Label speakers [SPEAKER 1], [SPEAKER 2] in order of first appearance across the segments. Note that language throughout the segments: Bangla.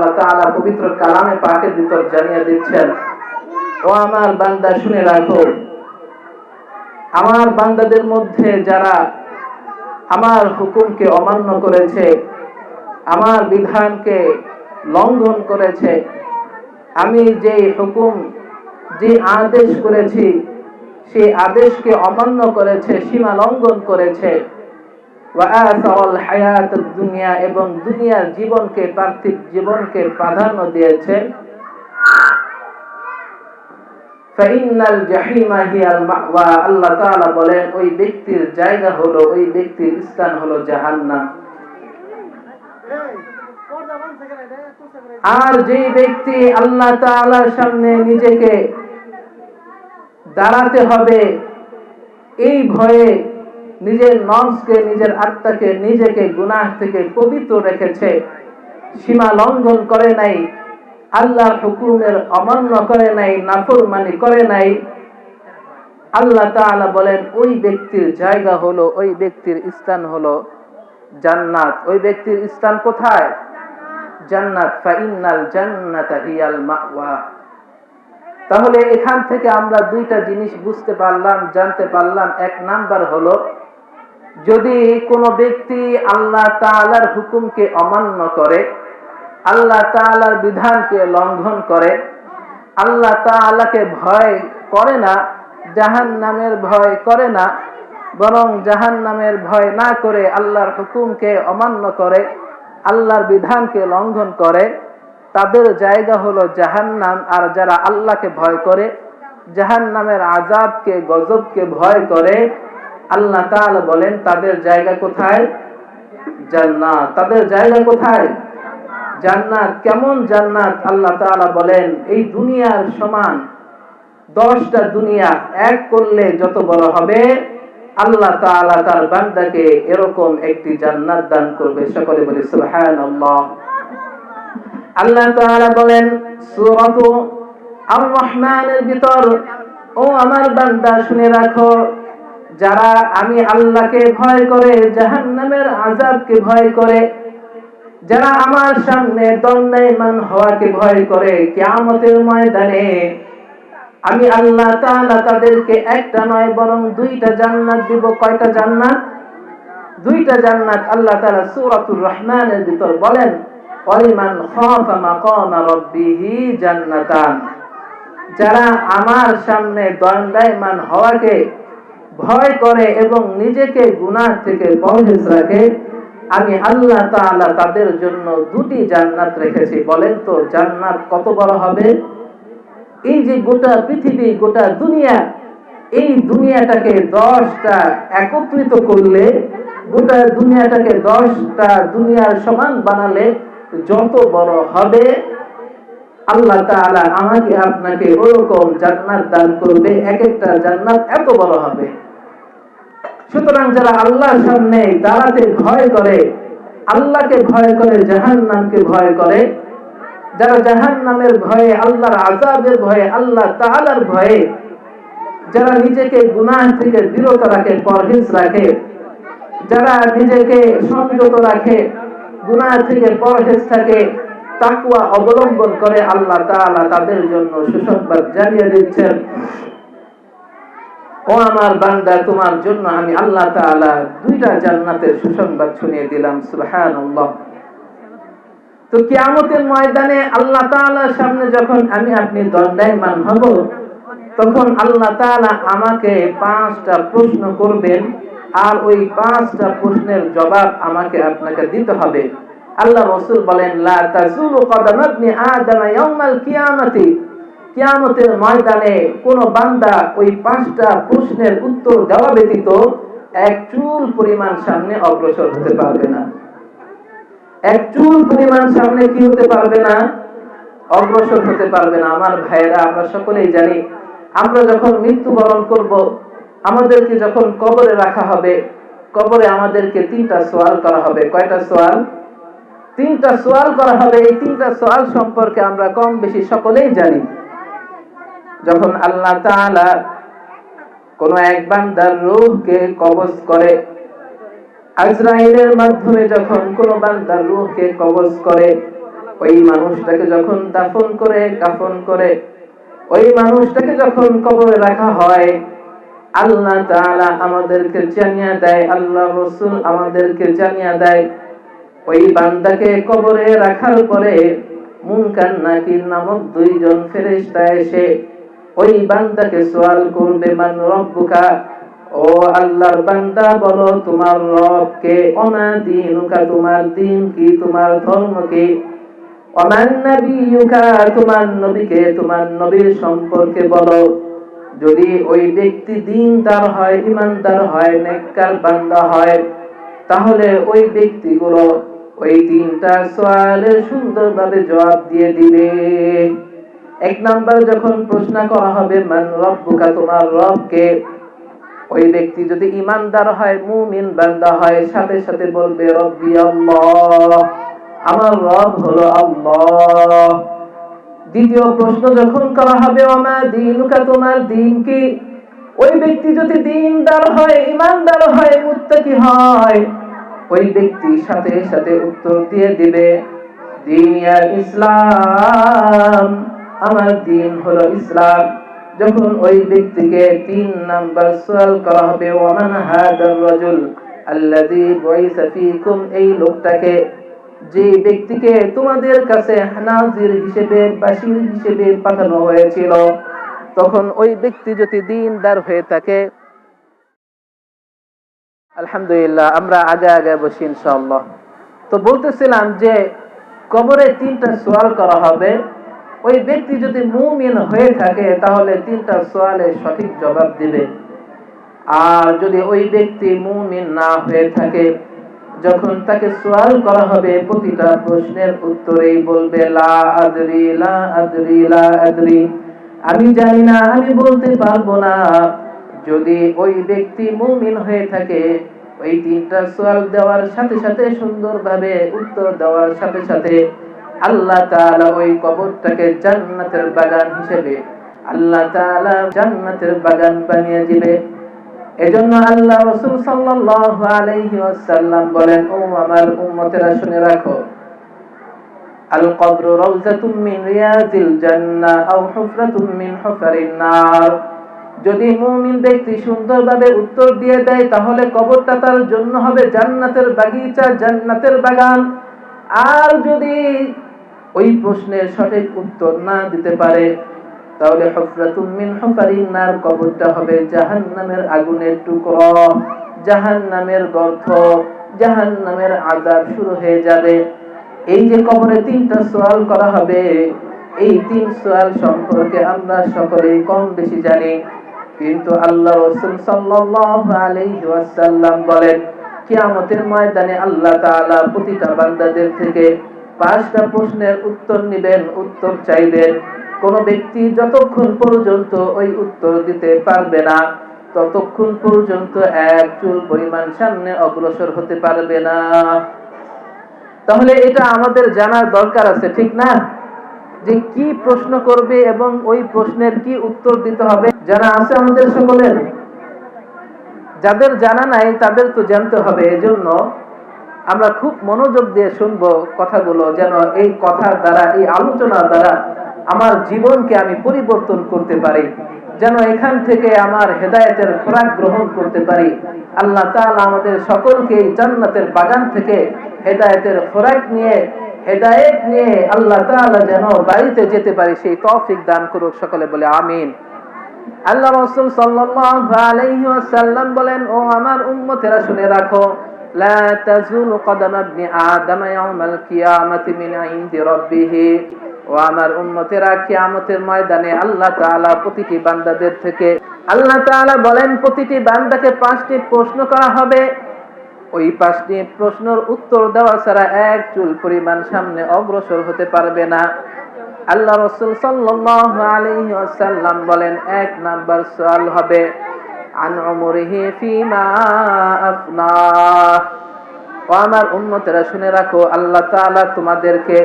[SPEAKER 1] আল্লাহ পবিত্র কালামে পাকের ভিতর জানিয়ে দিচ্ছেন, ও আমার বান্দা, শুনে রাখো। আমার বান্দাদের মধ্যে যারা আমার হুকুমকে অমান্য করেছে, আমার বিধানকে লঙ্ঘন করেছে, আমি যে হুকুম, যে আদেশ করেছি সেই আদেশকে অমান্য করেছে, সীমা লঙ্ঘন করেছে দুনিয়া এবং দুনিয়ার জীবনকে, পার্থিব জীবনকে প্রাধান্য দিয়েছে। ফাইনাল জাহিমা হিয়াল মাওয়া, আল্লাহ তাআলা বলেন, ওই ব্যক্তির জায়গা হলো, ওই ব্যক্তির স্থান হলো জাহান্নাম। আর যে ব্যক্তি আল্লাহ তাআলার সামনে নিজেকে দাঁড়াতে হবে, এই ভয়ে নিজের নফসকে নিজের আত্মাকে, নিজেকে গুনাহ থেকে পবিত্র রেখেছে। সীমা লঙ্ঘন করে নাই, আল্লাহর হুকুমের অমান্য করে নাই, নাফরমানি করে নাই। আল্লাহ তাআলা বলেন, ওই ব্যক্তির জায়গা হলো, ওই ব্যক্তির স্থান হলো জান্নাত। ওই ব্যক্তির স্থান কোথায়? জান্নাত। ফাইনাল জান্নাত হিয়াল মাওয়া। তাহলে এখান থেকে আমরা দুইটা জিনিস বুঝতে পারলাম, জানতে পারলাম। এক নাম্বার হলো যদি কোনো ব্যক্তি আল্লাহ তাআলার হুকুমকে অমান্য করে, আল্লাহ তাআলার বিধানকে লঙ্ঘন করে, আল্লাহ তাআলাকে ভয় করে না জাহান নামের ভয় করে না, বরং জাহান নামের ভয় না করে আল্লাহর হুকুমকে অমান্য করে, আল্লাহর বিধানকে লঙ্ঘন করে, তাদের জায়গা হলো জাহান্নাম। আর যারা আল্লাহকে ভয় করে, জাহান্নামের আজাবকে গজবকে ভয় করে আল্লাহ তাআলা বলেন, তাদের জায়গা কোথায়? জান্নাত। তাদের জায়গা কোথায়? জান্নাত। কেমন জান্নাত? আল্লাহ তাআলা বলেন, এই দুনিয়ার সমান দশটা দুনিয়া এক করলে যত বড় হবে, আল্লাহ তাআলা তার বান্দাকে এরকম একটি জান্নাত দান করবে। সকলে বলে, সুবহানাল্লাহ। আল্লাহ তাআলা বলেন, সূরাতু আর রহমানের ভিতর, ও আমার বান্দা, শুনে রাখো যারা আমি আল্লাহকে ভয় করে, জাহান্নামের আযাবকে ভয় করে, যারা আমার সামনে দণ্ডায়মান হওয়াকে ভয় করে, কিয়ামতের ময়দানে আমি আল্লাহ তাআলা তাদেরকে একটা নয়, বরং দুইটা জান্নাত দিব। কয়টা জান্নাত? দুইটা জান্নাত আল্লাহ তাআলা সূরাতুর রহমানের ভিতর বলেন, ওয়ালিমান খাফা মাকামা রাব্বিহি জান্নাতান। যারা আমার সামনে দণ্ডায়মান হওয়াকে ভয় করে এবং নিজেকে গুনাহ থেকে পরহেজ রাখে, আমি আল্লাহ তাআলা তাদের জন্য দুটি জান্নাত রেখেছি। বলেন তো, জান্নাত কত বড় হবে? এই যে গোটা পৃথিবী, গোটা দুনিয়া, এই দুনিয়াটাকে দশটা একত্রিত করলে, গোটা দুনিয়াটাকে দশটা দুনিয়ার সমান বানালে যত বড় হবে, আল্লাহ তাআলা আমাকে আপনাকে ওরকম জান্নাত দান করবে। এক একটা জান্নাত এত বড় হবে। সুতরাং যারা আল্লাহর সামনে দাঁড়াতে ভয় করে, আল্লাহকে ভয় করে জাহান নামকে ভয় করে, যারা জাহান নামের ভয়ে, আল্লাহর আজাবের ভয়ে, আল্লাহ তাআলার ভয়ে, যারা নিজেকে গুনাহ থেকে বিরত রাখে, পরহেজ রাখে, যারা নিজেকে সংযত রাখে, গুনাহ থেকে পরহেজ থাকে তাকুয়া অবলম্বন করে আল্লাহ তাআলা তাদের জন্য সুসংবাদ জানিয়ে দিচ্ছেন। ও আমার বান্দা, তোমার জন্য আমি আল্লাহ দুইটা জান্নাতের সুসংবাদ শুনিয়ে দিলাম তো ময়দানে আল্লাহ সামনে যখন আমি আপনি দণ্ডায়মান হব, তখন আল্লাহ আমাকে পাঁচটা প্রশ্ন করবেন, আর ওই পাঁচটা প্রশ্নের জবাব আমাকে আপনাকে দিতে হবে। আল্লাহ রসুল বলেন, লা তাজুলু কদাম ইবনি আদম ইয়াউমাল কিয়ামতি। কিয়ামতের ময়দানে কোন বান্দা ওই পাঁচটা প্রশ্নের উত্তর দেওয়া ব্যতীত এক চুল পরিমাণ সামনে অগ্রসর হতে পারবে না। এক চুল পরিমাণ সামনে কি হতে পারবে না? অগ্রসর হতে পারবে না। আমার ভাইয়েরা, আমরা সকলেই জানি, আমরা যখন মৃত্যুবরণ করব, আমাদেরকে যখন কবরে রাখা হবে, কবরে আমাদেরকে তিনটা সোয়াল করা হবে। কয়টা সোয়াল? তিনটা সোয়াল করা হবে। এই তিনটা সোয়াল সম্পর্কে আমরা কম বেশি সকলেই জানি। যখন আল্লাহ কোন এক বান্দার রূহকে কবজ করে, আজরাইলের মাধ্যমে যখন কোন বান্দার রূহকে কবজ করে, ওই মানুষটাকে যখন দাফন করে, কাফন করে, ওই মানুষটাকে যখন কবরে রাখা হয়, আল্লাহ আমাদেরকে জানিয়ে দেয়, আল্লাহ রসুল আমাদেরকে জানিয়ে দেয়, ওই বান্দাকে কবরে রাখার পরে মুনকার নাকির নামক দুইজন ফেরেশতা এসে ওই বান্দাকে সওয়াল করবে, মান রব্বুকা? ও আল্লাহর বান্দা, বলো, তোমার রব কে অমা দিনুকা? তোমার দিন কি? তোমার ধর্ম কি? অমান নবিয়ুকা? তোমার নবীকে? তোমার নবীর সম্পর্কে বলো। যদি ওই ব্যক্তি দিনদার হয় ইমানদার হয়, নেককার বান্দা হয়, তাহলে ওই ব্যক্তিগুলো ওই তিনটা সওয়ালের সুন্দরভাবে জবাব দিয়ে দিবে। এক নাম্বার যখন প্রশ্ন করা হবে, মান রব্বুকা? তোমার রবকে ওই ব্যক্তি যদি ইমানদার হয়, মুমিন বান্দা হয়, সাথে সাথে বলবে, রব্বি আল্লাহ, আমার রব হলো আল্লাহ। দ্বিতীয় প্রশ্ন যখন করা হবে আমা দিনুকা? তোমার দিন কি? ওই ব্যক্তি যদি দিনদার হয়, ইমানদার হয়, মুত্তাকি হয়, ওই ব্যক্তি সাথে সাথে উত্তর দিয়ে দিবে, দিন ইসলাম। আমার দিন হলো ইসলাম। যখন ওই ব্যক্তিকে তিন নাম্বার সওয়াল করা হবে ওমান হাদার রাজুল আল্লাযী বুইসা ফীকুম এই লোকটাকে, যে ব্যক্তিকে তোমাদের কাছে নাজির হিসেবে, বাশির হিসেবে পাঠানো হয়েছিল, তখন ওই ব্যক্তি যদি দিনদার হয়ে থাকে, আলহামদুলিল্লাহ আমরা আগে আগে বসি ইনশাআল্লাহ। তো বলতেছিলাম যে, কবরে তিনটা সোয়াল করা হবে। ওই ব্যক্তি যদি মুমিন হয়ে থাকে, তাহলে তিনটা সোয়ালের সঠিক জবাব দিবে। আর যদি ওই ব্যক্তি মুমিন না হয়ে থাকে, যখন তাকে সোয়াল করা হবে, প্রতিটা প্রশ্নের উত্তরেই বলবে, লা আদরি লা আদরি লা আদরি। আমি জানি না, আমি বলতে পারব না। যদি ওই ব্যক্তি মুমিন হয়ে থাকে, ওই তিনটা সোয়াল দেওয়ার সাথে সাথে, সুন্দরভাবে উত্তর দেওয়ার সাথে সাথে আল্লাহ তাআলা ওই কবরটাকে জান্নাতের বাগান হিসেবে আল্লাহ তাআলা জান্নাতের বাগান বানিয়ে দিবে। এজন্য আল্লাহ রাসূল সাল্লাল্লাহু আলাইহি ওয়াসাল্লাম বলেন, ও আমার উম্মতেরা, শুনে রাখো। আল কবর মিন রিয়াজিল জান্নাহ আও হুফরাতুম মিন হুফারিন নার। যদি মুমিন ব্যক্তি সুন্দরভাবে উত্তর দিয়ে দেয়, তাহলে কবরটা তার জন্য হবে জান্নাতের বাগিচা, জান্নাতের বাগান। আর যদি ওই প্রশ্নের সঠিক উত্তর না দিতে পারে, তাহলে নার কবরটা হবে জাহান্নামের আগুনের টুকরো। জাহান্নামের গর্ত, জাহান্নামের আযাব শুরু হয়ে যাবে। এই যে কবরে তিনটা সওয়াল করা হবে, এই তিন সোয়াল সম্পর্কে আমরা সকলেই কম বেশি জানি। কিন্তু আল্লাহ রাসূল সাল্লাল্লাহু ওয়াসাল্লাম বলেন, কিয়ামতের ময়দানে আল্লাহ তাআলা প্রতিটা বান্দাদের থেকে পাঁচটা প্রশ্নের উত্তর নেবেন, উত্তর চাইবেন কোন ব্যক্তি যতক্ষণ পর্যন্ত ওই উত্তর দিতে পারবে না, ততক্ষণ পর্যন্ত এক চুল পরিমাণ সামনে অগ্রসর হতে পারবে না। তাহলে এটা আমাদের জানার দরকার আছে, ঠিক না? যে কি প্রশ্ন করবে এবং ওই প্রশ্নের কি উত্তর দিতে হবে, যারা আছে আমাদের সকলের? যাদের জানা নাই তাদের তো জানতে হবে, এজন্য আমরা খুব মনোযোগ দিয়ে শুনব কথাগুলো যেন এই কথার দ্বারা, এই আলোচনার দ্বারা আমার জীবনকে আমি পরিবর্তন করতে পারি, যেন এখান থেকে আমার হেদায়েতের খোরাক গ্রহণ করতে পারি। আল্লাহ তাআলা আমাদের সকলকে এই জান্নাতের বাগান থেকে হেদায়েতের খোরাক নিয়ে, হেদায়েত নিয়ে আল্লাহ তাআলা যেন বাড়িতে যেতে পারি, সেই তৌফিক দান করুক সকলে বলে আমিন। আল্লাহ রাসূল সাল্লাল্লাহু আলাইহি ওয়াসাল্লাম বলেন, ও আমার উম্মতেরা, শুনে রাখো লা তাজুলু কদম ইবনি আদম ইয়াউমাল কিয়ামাতি মিন ইনদি রাব্বিহ। ও আমার কিয়ামতের ময়দানে আল্লাহ তাআলা প্রতিটি বান্দাদের থেকে, আল্লাহ তাআলা বলেন, প্রতিটি বান্দাকে পাঁচটি প্রশ্ন করা হবে। ওই পাঁচটি প্রশ্নের উত্তর দেওয়া ছাড়া এক চুল পরিমাণ সামনে অগ্রসর হতে পারবে না। আল্লাহ রসুল সাল্লাল্লাহু আলাইহি ওয়াসাল্লাম বলেন, এক নাম্বার সওয়াল হবে আন উমরিহি ফিমা আফনা। ও আমার উম্মতেরা শুনে রাখো, আল্লাহ তাআলা তোমাদেরকে,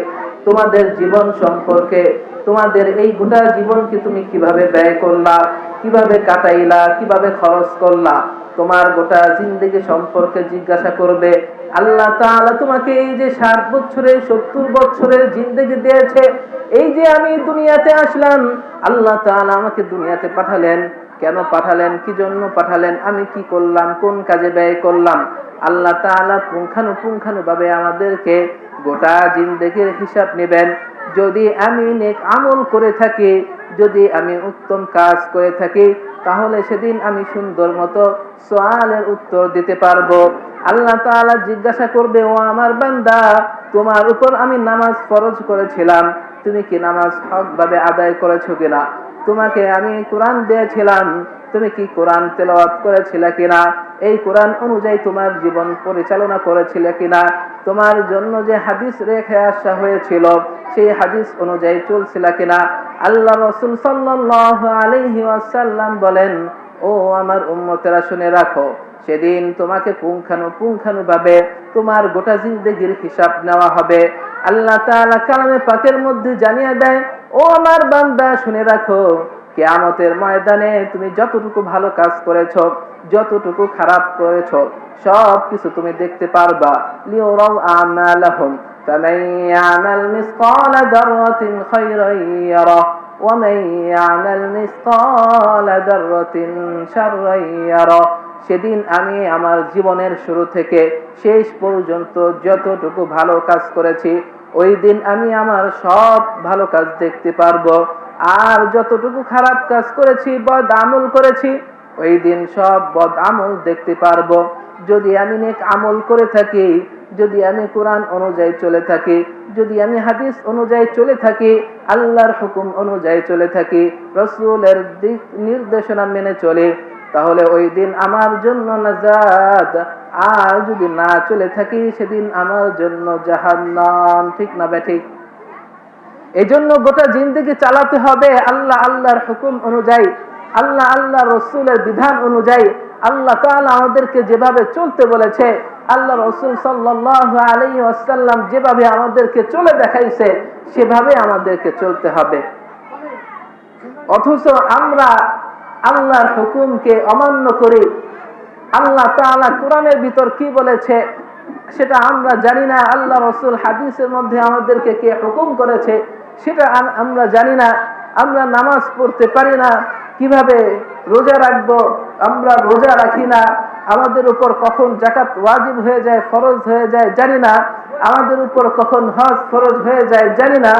[SPEAKER 1] তোমাদের জীবন সম্পর্কে, তোমাদের এই গোটা জীবনকে তুমি কীভাবে ব্যয় করলা, কীভাবে কাটাইলা, কীভাবে খরচ করলা, তোমার গোটা জিন্দগি সম্পর্কে জিজ্ঞাসা করবে। আল্লাহ তাআলা তোমাকে এই যে ষাট বছরের, সত্তর বছরের জিন্দগি দিয়েছে, এই যে আমি দুনিয়াতে আসলাম, আল্লাহ তাআলা আমাকে দুনিয়াতে পাঠালেন। কেন পাঠালেন? কি জন্য পাঠালেন? আমি কি করলাম? কোন কাজে ব্যয় করলাম? আল্লাহ তাআলা পুঙ্খানুপুঙ্খানু ভাবে আমাদেরকে গোটা জিন্দেগির হিসাব নেবেন। যদি আমি নেক আমল করে থাকি, যদি আমি উত্তম কাজ করে থাকি, তাহলে সেদিন আমি সুন্দর মতো সোয়ালের উত্তর দিতে পারব। আল্লাহ তাআলা জিজ্ঞাসা করবে, ও আমার বান্দা, তোমার উপর আমি নামাজ ফরজ করেছিলাম। তুমি কি নামাজ হকভাবে আদায় করেছ কিনা? তোমাকে আমি কোরআন দিয়েছিলাম। তুমি কি কোরআন তেলাওয়াত করেছিলে কিনা? এই কোরআন অনুযায়ী তোমার জীবন পরিচালনা করেছিলে কিনা? তোমার জন্য যে হাদিস রেখে আসা হয়েছিল, সেই হাদিস অনুযায়ী চলছিল কিনা? আল্লাহ রসুল সাল্লাল্লাহু আলাইহি ওয়াসাল্লাম বলেন, ও আমার উম্মতেরা শুনে রাখো, সেদিন তোমাকে পুঙ্খানু পুঙ্খানু ভাবে তোমার গোটা জিন্দগির হিসাব নেওয়া হবে। আল্লাহ তাআলা কালামে পাকের মধ্যে জানিয়ে দেয় ও আমার বান্দা শুনে রাখো কেয়ামতের ময়দানে তুমি যতটুকু ভালো কাজ করেছো যতটুকু খারাপ করেছো সব কিছু তুমি দেখতে পারবা লিওরাও আমালাহুম فمن يعمل مثقال ذرة خيرا يره ومن يعمل مثقال ذرة شرا يره সেদিন আমি আমার জীবনের শুরু থেকে শেষ পর্যন্ত যতটুকু ভালো কাজ করেছি ওই দিন আমি আমার সব ভালো কাজ দেখতে পারব। আর যতটুকু খারাপ কাজ করেছি বদ আমল করেছি, ওই দিন সব বদ আমল দেখতে পারব। যদি আমি নেক আমল করে থাকি, যদি আমি কোরআন অনুযায়ী চলে থাকি, যদি আমি হাদিস অনুযায়ী চলে থাকি, আল্লাহর হুকুম অনুযায়ী চলে থাকি, রসুলের দিক নির্দেশনা মেনে চলে, তাহলে ওই দিন আমার জন্য নাজাত আর যদি না চলে থাকি, সেদিন আমার জন্য জাহান্নাম। ঠিক না ব্যাঠিক এই জন্য গোটা জিন্দগি চালাতে হবে আল্লাহ আল্লাহর হুকুম অনুযায়ী, আল্লাহ আল্লাহ রসুলের বিধান অনুযায়ী। আল্লাহ তাআলা আমাদেরকে যেভাবে চলতে বলেছে, আল্লাহ রসুল সাল্লাহ আলী আসাল্লাম যেভাবে আমাদেরকে চলে দেখাইছে, সেভাবে আমাদেরকে চলতে হবে। অথচ আমরা আল্লাহর হুকুমকে অমান্য করি আল্লাহ তাআলা কোরআনের ভিতর কি বলেছে সেটা আমরা জানি না। আল্লাহ রসুল হাদিসের মধ্যে আমাদেরকে কে হুকুম করেছে সেটা আমরা জানি না। আমরা নামাজ পড়তে পারি না। কীভাবে রোজা রাখব? আমরা রোজা রাখি না। আমাদের উপর কখন জাকাত ওয়াজিব হয়ে যায়, ফরজ হয়ে যায়, জানি না। আমাদের উপর কখন হজ ফরজ হয়ে যায়, জানি না।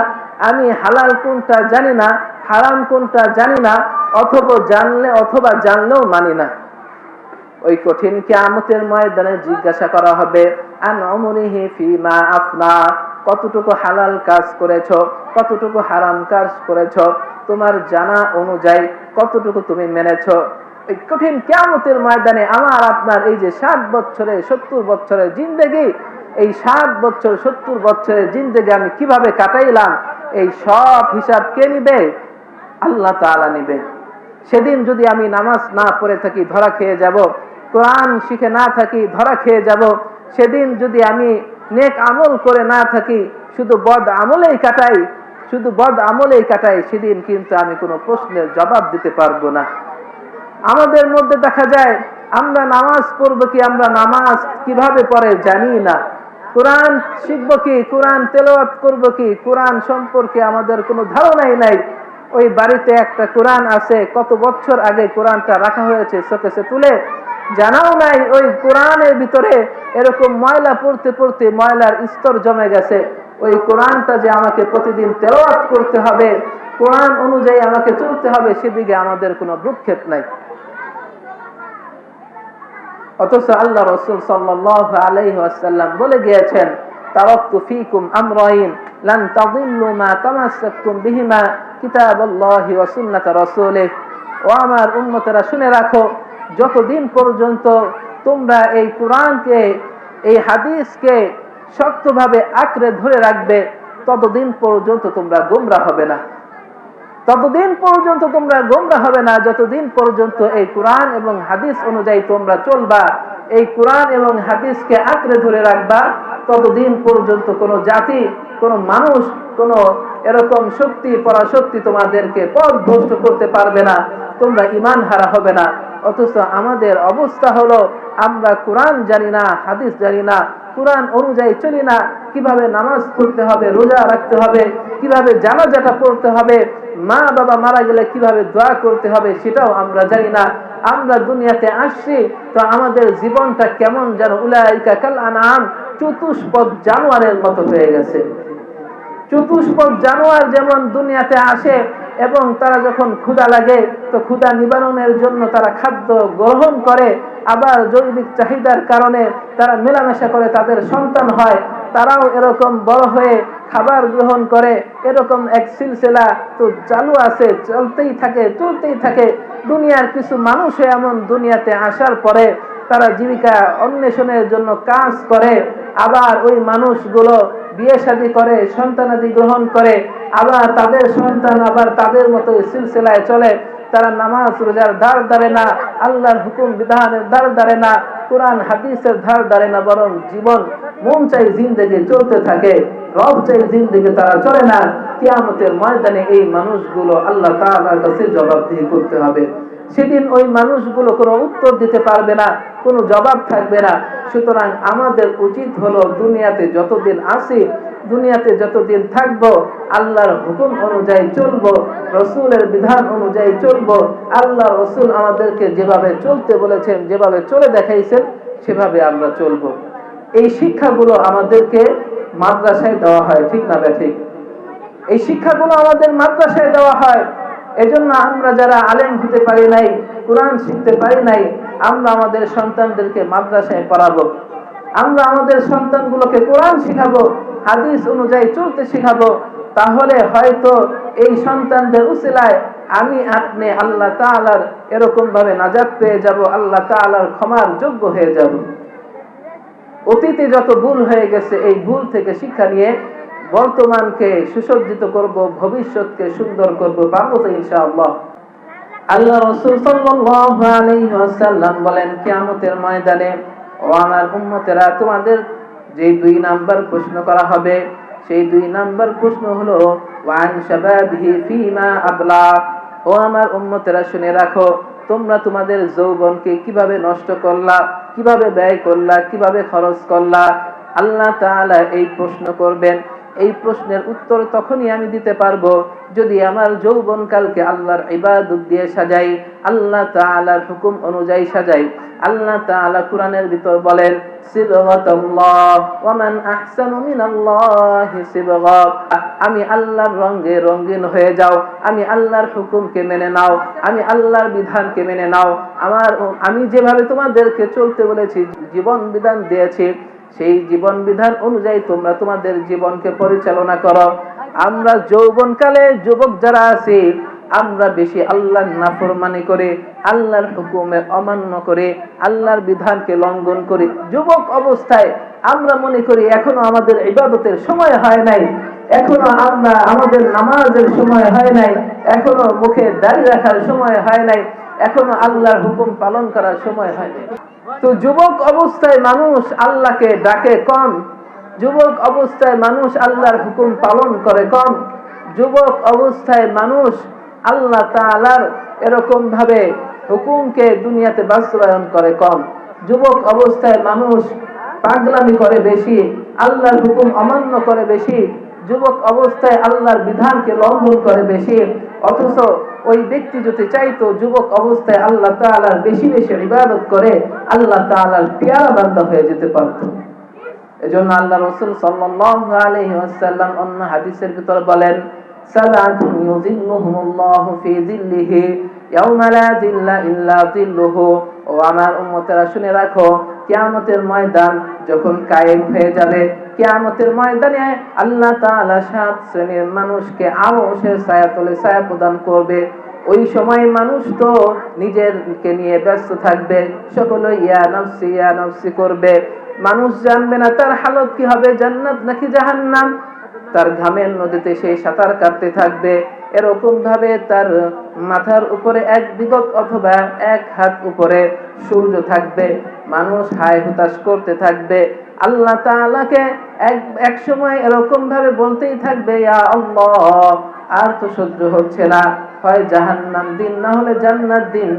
[SPEAKER 1] আমি হালাল কোনটা জানি না, হারাম কোনটা জানি না। অথবা জানলে অথবা জানলেও মানি না। ওই কঠিন কিয়ামতের ময়দানে জিজ্ঞাসা করা হবে, আন ফিমা আফনা? কতটুকু হালাল কাজ করেছ? কতটুকু হারাম কাজ করেছ? তোমার জানা অনুযায়ী কতটুকু তুমি মেনেছো? এই কঠিন কিয়ামতের ময়দানে আমার, আপনার এই যে ষাট বছরে, সত্তর বছরের জিন্দেগি, এই ষাট বছর, সত্তর বছরের জিন্দেগি আমি কীভাবে কাটাইলাম? এই সব হিসাব কে নিবে? আল্লাহ তাআলা নিবে। সেদিন যদি আমি নামাজ না পড়ে থাকি, ধরা খেয়ে যাব কোরআন শিখে না থাকি, ধরা খেয়ে যাব। সেদিন যদি আমি নেক আমল করে না থাকি, শুধু বদ আমলেই কাটাই, শুধু বদ আমলেই কাটাই, সেদিন কিন্তু আমি কোনো প্রশ্নের জবাব দিতে পারব না। আমাদের মধ্যে দেখা যায়, আমরা নামাজ পড়ব কি আমরা নামাজ কীভাবে পড়ে জানি না। কোরআন শিখব কি, কোরআন তেলাওয়াত করব কি, কোরআন সম্পর্কে আমাদের কোনো ধারণাই নাই। ওই বাড়িতে একটা কোরআন আছে, কত বছর আগে কোরআনটা রাখা হয়েছে শোকেসে তুলে জানাও নাই, ওই কোরআনের ভিতরে এরকম ময়লা পড়তে পড়তে ময়লার স্তর জমে গেছে। ওই কোরআনটা যে আমাকে প্রতিদিন তেলাওয়াত করতে হবে, কোরআন অনুযায়ী আমাকে চলতে হবে, সেদিকে আমাদের কোনো ভ্রুক্ষেপ নাই। অথচ আল্লাহ রসুল সাল্লাল্লাহু আলাইহি ওয়াসাল্লাম বলে গিয়েছেন, তারাকতু ফীকুম আমরাইন লান তাদিল্লু মা তামাসসাকতুম বিহিমা কিতাবাল্লাহি ওয়া সুন্নাত রাসূলিহ। ও আমার উম্মতেরা শুনে রাখো যতদিন পর্যন্ত তোমরা এই কোরআনকে, এই হাদিসকে শক্তভাবে আঁকড়ে ধরে রাখবে, ততদিন পর্যন্ত তোমরা গোমরা হবে না। ততদিন পর্যন্ত তোমরা গোমরা হবে না, যতদিন পর্যন্ত এই কোরআন এবং হাদিস অনুযায়ী তোমরা চলবা, এই কোরআন এবং হাদিসকে আঁকড়ে ধরে রাখবা, ততদিন পর্যন্ত কোনো জাতি, কোনো মানুষ, কোনো এরকম শক্তি, পরাশক্তি তোমাদেরকে পথ ভ্রষ্ট করতে পারবে না, তোমরা ইমান হারা হবে না। অথচ আমাদের অবস্থা হলো, আমরা কোরআন জানি না, হাদিস জানি না, কোরআন অনুযায়ী চলি না, কীভাবে নামাজ পড়তে হবে, রোজা রাখতে হবে, কীভাবে জানাজাটা পড়তে হবে, মা বাবা মারা গেলে কীভাবে দোয়া করতে হবে সেটাও আমরা জানি না। আমরা দুনিয়াতে আসছি, তো আমাদের জীবনটা কেমন যেন, উলাইকা কাল আনাম চতুষ্পদ জানোয়ারের মতো হয়ে গেছে। চতুষ্পদ জানোয়ার যেমন দুনিয়াতে আসে এবং তারা যখন ক্ষুধা লাগে, তো ক্ষুধা নিবারণের জন্য তারা খাদ্য গ্রহণ করে। আবার জৈবিক চাহিদার কারণে তারা মেলামেশা করে তাদের সন্তান হয়। তারাও এরকম বড় হয়ে খাবার গ্রহণ করে। এরকম এক সিলসিলা তো চালু আছে, চলতেই থাকে চলতেই থাকে। দুনিয়ার কিছু মানুষ এমন দুনিয়াতে আসার পরে তারা জীবিকা অন্বেষণের জন্য কাজ করে, আবার ওই মানুষগুলো বিয়ে শাদী করে, সন্তানাদি গ্রহণ করে, আবার তাদের সন্তান আবার তাদের মতো সিলসিলায় চলে। তারা নামাজ রোজার ধার ধারে না, আল্লাহর হুকুম বিধানের ধার ধারে না, কোরআন, হাদিসের ধার ধারে না, বরং জীবন, মন চাই জিন্দগি চলতে থাকে, রব চাই জিন্দগি তারা চলে না। কিয়ামতের ময়দানে এই মানুষগুলো আল্লাহ তাআলার কাছে জবাবদিহি করতে হবে। সেদিন ওই মানুষগুলো কোনো উত্তর দিতে পারবে না, কোনো জবাব থাকবে না। সুতরাং আমাদের উচিত হলো দুনিয়াতে যতদিন আসি দুনিয়াতে যতদিন থাকব, আল্লাহর হুকুম অনুযায়ী চলবো, রসুলের বিধান অনুযায়ী চলবো, আল্লাহ রসুল আমাদেরকে যেভাবে চলতে বলেছেন, যেভাবে চলে দেখাইছেন, সেভাবে আমরা চলবো। এই শিক্ষাগুলো আমাদেরকে মাদ্রাসায় দেওয়া হয়, ঠিক না ঠিক? এই শিক্ষাগুলো আমাদের মাদ্রাসায় দেওয়া হয়। এজন্য আমরা যারা আলেম হতে পারি নাই, কোরআন শিখতে পারি নাই, আমরা আমাদের সন্তানদেরকে মাদ্রাসায় পড়াবো। আমরা আমাদের সন্তানগুলোকে কোরআন শিখাবো, হাদিস অনুযায়ী চলতে শিখাবো, তাহলে হয়তো এই সন্তানদের উসিলায় আমি আপনি আল্লাহ তাআলার এরকম ভাবে নাজাত পেয়ে যাব, আল্লাহ তাআলার ক্ষমার যোগ্য হয়ে যাব। অতীতে যত ভুল হয়ে গেছে, এই ভুল থেকে শিক্ষা নিয়ে বর্তমানকে সুসজ্জিত করব, ভবিষ্যৎকে সুন্দর করব, পারব তো ইনশাআল্লাহ। আল্লাহ রসুল ওয়াসাল্লাম বলেন, কিয়ামতের ময়দানে ও আমার উম্মতেরা তোমাদের যে দুই নাম্বার প্রশ্ন করা হবে, সেই দুই নাম্বার প্রশ্ন হলো, ওয়ান শাবাবিহি ফিমা আবলা। ও আমার উম্মতেরা শুনে রাখো, তোমরা তোমাদের যৌবনকে কীভাবে নষ্ট করলা, কীভাবে ব্যয় করলা, কীভাবে খরচ করলা, আল্লাহ তাআলা এই প্রশ্ন করবেন। এই প্রশ্নের উত্তর তখনই আমি দিতে পারব যদি আমার যৌবন কালকে আল্লাহর ইবাদত দিয়ে সাজাই, আল্লাহ তাআলার হুকুম অনুযায়ী সাজাই। আল্লাহ তাআলা কোরআনের ভিতর বলেন আমি আল্লাহর রঙে রঙিন হয়ে যাও, আমি আল্লাহর হুকুমকে মেনে নাও, আমি আল্লাহর বিধানকে মেনে নাও। আমার আমি যেভাবে তোমাদেরকে চলতে বলেছি, জীবন বিধান দিয়েছি সেই জীবন বিধান অনুযায়ী তোমরা তোমাদের জীবনকে পরিচালনা করো। আমরা যৌবনকালে যুবক যারা আছি, আমরা বেশি আল্লাহর নাফরমানি করে, আল্লাহর হুকুমে অমান্য করে, আল্লাহর বিধানকে লঙ্ঘন করে যুবক অবস্থায় আমরা মনে করি এখনও আমাদের ইবাদতের সময় হয় নাই, এখনও আমরা আমাদের নামাজের সময় হয় নাই, এখনও মুখে দাঁড়িয়ে রাখার সময় হয় নাই, এখনও আল্লাহর হুকুম পালন করার সময় হয় নাই। তো যুবক অবস্থায় মানুষ আল্লাহকে ডাকে কম। যুবক অবস্থায় মানুষ আল্লাহর হুকুম পালন করে কম। যুবক অবস্থায় মানুষ আল্লাহ তাআলার এরকম ভাবে হুকুমকে দুনিয়াতে বাস্তবায়ন করে কম। যুবক অবস্থায় মানুষ পাগলামি করে বেশি, আল্লাহর হুকুম অমান্য করে বেশি। যুবক অবস্থায় আল্লাহর বিধানকে লঙ্ঘন করে বেশি, অথচ ওই ব্যক্তি যদি চাইতো যুবক অবস্থায় আল্লাহ তাআলার বেশি বেশি ইবাদত করে, আল্লাহ তাআলার পেয়ারা বান্দা হয়ে যেতে পারত। এজন্য আল্লাহ রাসূল সাল্লাল্লাহু আলাইহি ওয়াসাল্লাম অন্য হাদিসের ভিতর বলেন, সালাতুন ইউযিল্লুহুমুল্লাহু ফি যিল্লিহি ইয়াওমা লা যিল্লা ইল্লা যিল্লুহু। ও আমার উম্মতেরা শুনে রাখো কিয়ামতের ময়দান যখন কায়েম হয়ে যাবে, কিয়ামতের ময়দানে আল্লাহ তাআলা সাত শ্রেণির মানুষকে আরশের ছায়াতলে ছায়া প্রদান করবে। ওই সময় মানুষ তো নিজেরকে নিয়ে ব্যস্ত থাকবে সকলে ইয়া নফসি ইয়া নফসি করবে। মানুষ জানবে না তার হালত কি হবে, জান্নাত নাকি জাহান্নাম? তার ঘামের নদীতে সে সাঁতার কাটতে থাকবে। এরকম ভাবে তার মাথার উপরে এক বিগত অথবা এক হাত উপরে সূর্য থাকবে, মানুষ হায় হুতাশ করতে থাকবে। আল্লাহ তালাকে এক এক সময় এরকম ভাবে বলতেই থাকবে আর তো সহ্য হচ্ছে না। হয় জাহান্নাম দিন, না হলে জান্নাত দিন।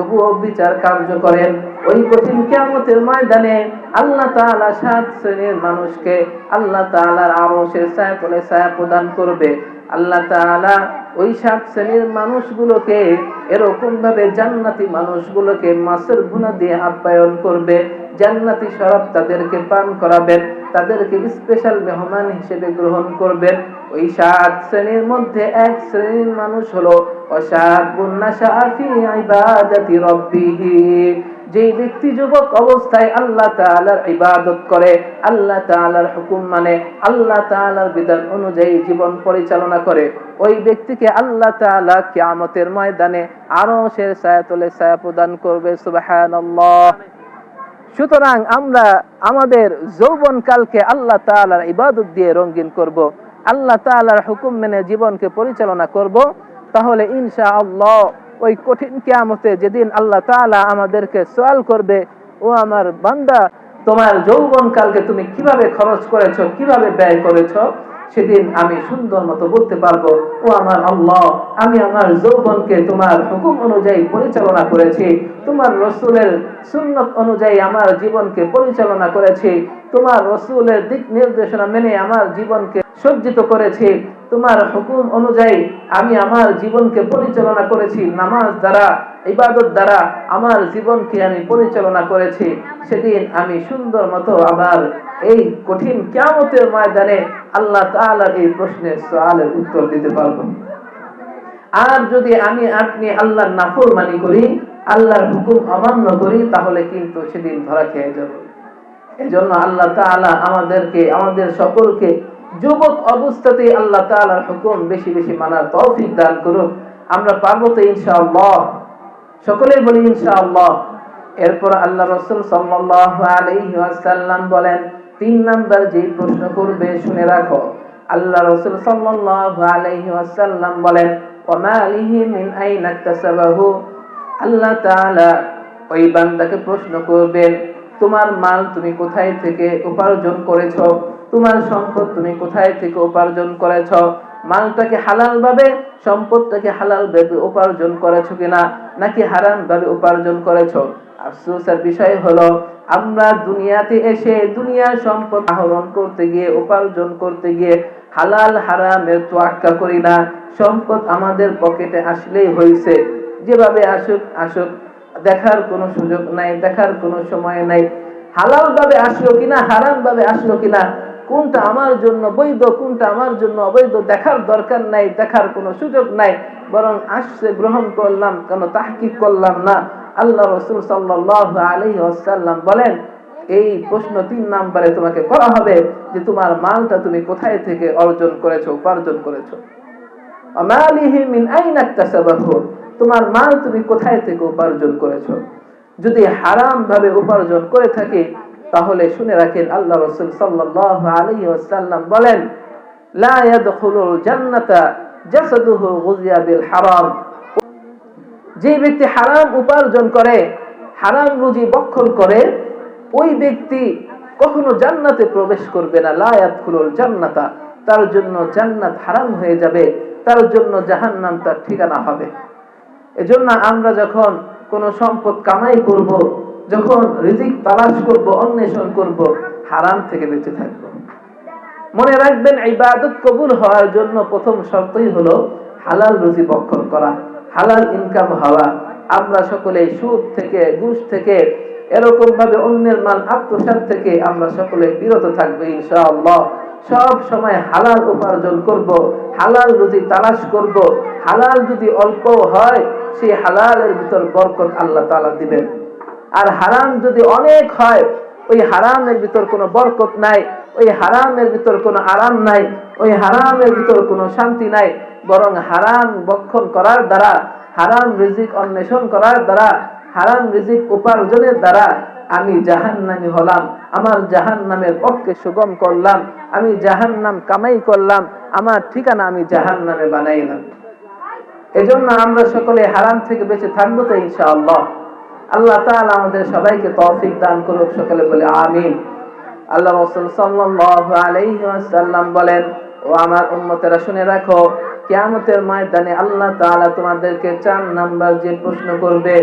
[SPEAKER 1] তবুও বিচার কার্য করেন। ওই কঠিন কিয়ামতের ময়দানে আল্লাহ তাআলা সাত শ্রেণির মানুষকে আল্লাহ তাআলার আরশের ছায়া তলে ছায়া প্রদান করবে। আল্লাহ তাআলা ওই সাত শ্রেণির মানুষগুলোকে এরকম ভাবে জান্নাতি মানুষগুলোকে মাছের ভুনা দিয়ে আপ্যায়ন করবে। জান্নাতি শরাব তাদেরকে পান করাবেন। তাদেরকে স্পেশাল মেহমান হিসেবে গ্রহণ করবেন। ওই সাত শ্রেণির মধ্যে এক শ্রেণির মানুষ হলো যে ব্যক্তি যুবক অবস্থায় আল্লাহ তাআলার ইবাদত করে, আল্লাহ তাআলার হুকুম মানে আল্লাহ তাআলার বিধান অনুযায়ী জীবন পরিচালনা করে। ওই ব্যক্তিকে আল্লাহ তাআলা কিয়ামতের ময়দানে আরশের ছায়াতলে ছায়া প্রদান করবে, সুবহানাল্লাহ। সুতরাং আমরা আমাদের যৌবন কালকে আল্লাহ তাআলার ইবাদত দিয়ে রঙিন করব, আল্লাহ তাআলার হুকুম মেনে জীবনকে পরিচালনা করব, তাহলে ইনশাআল্লাহ ওই কঠিন কিয়ামতে যেদিন আল্লাহ তাআলা আমাদেরকে সওয়াল করবে, ও আমার বান্দা, তোমার যৌবন কালকে তুমি কীভাবে খরচ করেছ, কীভাবে ব্যয় করেছ সেদিন আমি সুন্দর মতো বলতে পারব, ও আমার আল্লাহ, আমি আমার যৌবনকে তোমার হুকুম অনুযায়ী পরিচালনা করেছি, তোমার রসুলের সুন্নত অনুযায়ী আমার জীবনকে পরিচালনা করেছি, তোমার রসুলের দিক নির্দেশনা মেনে আমার জীবনকে সজ্জিত করেছি, তোমার হুকুম অনুযায়ী আমি আমার জীবনকে পরিচালনা করেছি, নামাজ দ্বারা ইবাদত দ্বারা আমার জীবনকে আমি পরিচালনা করেছি, সেদিন আমি সুন্দর মতো আবার এই কঠিন কিয়ামতের ময়দানে আল্লাহ তাআলার এই প্রশ্নের সওয়ালের উত্তর দিতে পারব। আর যদি আমি আপনি আল্লাহর নাফরমানি করি, আল্লাহর হুকুম অমান্য করি, তাহলে কিন্তু সেদিন ধরা খেয়ে যাব। এজন্য আল্লাহ তাআলা আমাদেরকে, আমাদের সকলকে যুবক অবস্থাতে আল্লাহ তাআলার হুকুম বেশি বেশি মানার তৌফিক দান করুক। আমরা পারব তো ইনশাআল্লাহ। সকলেই বলি, ইনশাআল্লাহ। এরপর আল্লাহ রসুল সাল্লাল্লাহু আলাইহি ওয়াসাল্লাম বলেন, তিন নাম্বার যে প্রশ্ন করবে, শুনে রাখো। আল্লাহ রসুল সাল্লাল্লাহু আলাইহি ওয়াসাল্লাম বলেন ওমালিহি মিন আইনা ইকতাসাবাহু আল্লাহ তাআলা ওই বান্দাকে প্রশ্ন করবেন, তোমার মাল তুমি কোথায় থেকে উপার্জন করেছ? তোমার সম্পদ তুমি কোথায় থেকে উপার্জন করেছ? মালটাকে হালাল ভাবে, সম্পদটাকে হালাল ভাবে উপার্জন করেছ কিনা, নাকি হারাম ভাবে উপার্জন করেছ? আফসোসের বিষয় হলো, আমরা দুনিয়াতে এসে দুনিয়ার সম্পদ আহরণ করতে গিয়ে, উপার্জন করতে গিয়ে হালাল হারামের তোয়াক্কা করি না। সম্পদ আমাদের পকেটে আসলেই হয়েছে যেভাবে আসুক আসুক, দেখার কোনো সুযোগ নাই, দেখার কোনো সময় নাই। হালাল ভাবে আসলো কিনা, হারাম ভাবে আসলো কিনা কোনটা আমার জন্য বৈধ, কোনটা আমার জন্য অবৈধ দেখার দরকার নাই, দেখার কোনো সুযোগ নাই, বরং আসছে গ্রহণ করলাম, কেন তাহকিক করলাম না? আল্লাহ রসুল সাল্লাহ আলী আসাল্লাম বলেন, এই প্রশ্ন তিন নাম্বারে তোমাকে করা হবে যে তোমার মালটা তুমি কোথায় থেকে অর্জন করেছ, উপার্জন করেছ? তোমার মাল তুমি কোথায় থেকে উপার্জন করেছ? যদি হারাম ভাবে উপার্জন করে থাকে তাহলে শুনে রাখেন আল্লাহ রসুল ওয়াসাল্লাম বলেন যে ব্যক্তি হারাম উপার্জন করে, হারাম রুজি বক্ষণ করে, ওই ব্যক্তি কখনো জান্নাতে প্রবেশ করবে না। জান্নাতা, তার জন্য জান্নাত হারাম হয়ে যাবে, তার জন্য জাহান্নাম তার ঠিকানা হবে। এজন্য আমরা যখন কোন সম্পদ কামাই করব যখন রিজিক তালাশ করব, অন্বেষণ করব, হারাম থেকে বেঁচে থাকব। মনে রাখবেন, ইবাদত কবুল হওয়ার জন্য প্রথম শর্তই হলো হালাল রুজি বক্ষণ করা, হালাল ইনকাম হওয়া। আমরা সকলে সুদ থেকে, ঘুষ থেকে এরকম ভাবে অন্যের মাল আত্মসাত থেকে আমরা সকলে বিরত থাকব ইনশাআল্লাহ। সব সময় হালাল উপার্জন করব, হালাল রুজি তালাশ করব। হালাল যদি অল্প হয়, সেই হালালের ভিতর বরকত আল্লাহ তালা দিবেন। আর হারাম যদি অনেক হয়, ওই হারামের ভিতর কোনো বরকত নাই, ওই হারামের ভিতর কোনো আরাম নাই, ওই হারামের ভিতর কোনো শান্তি নাই, বরং হারাম বক্ষণ করার দ্বারা, হারাম রিজিক অন্বেষণ করার দ্বারা, হারাম রিজিক উপার্জনের দ্বারা আমি জাহান নামি হলাম, আমার জাহান নামের পক্ষে সুগম করলাম, আমি জাহান নাম কামাই করলাম, আমার ঠিকানা আমি জাহান নামে বানাইলাম। এজন্য আমরা সকলে হারাম থেকে বেঁচে থাকব তো ইনশাআল্লাহ। আল্লাহ তাআলা আমাদের সবাইকে তৌফিক দান করুক, সকলে বলে আমিন। আল্লাহ রাসূল সাল্লাল্লাহু আলাইহি ওয়াসাল্লাম বলেন, ও আমার উম্মতেরা, শুনে রাখো, কিয়ামতের ময়দানে আল্লাহ তাআলা তোমাদেরকে চার নাম্বার যে প্রশ্ন করবে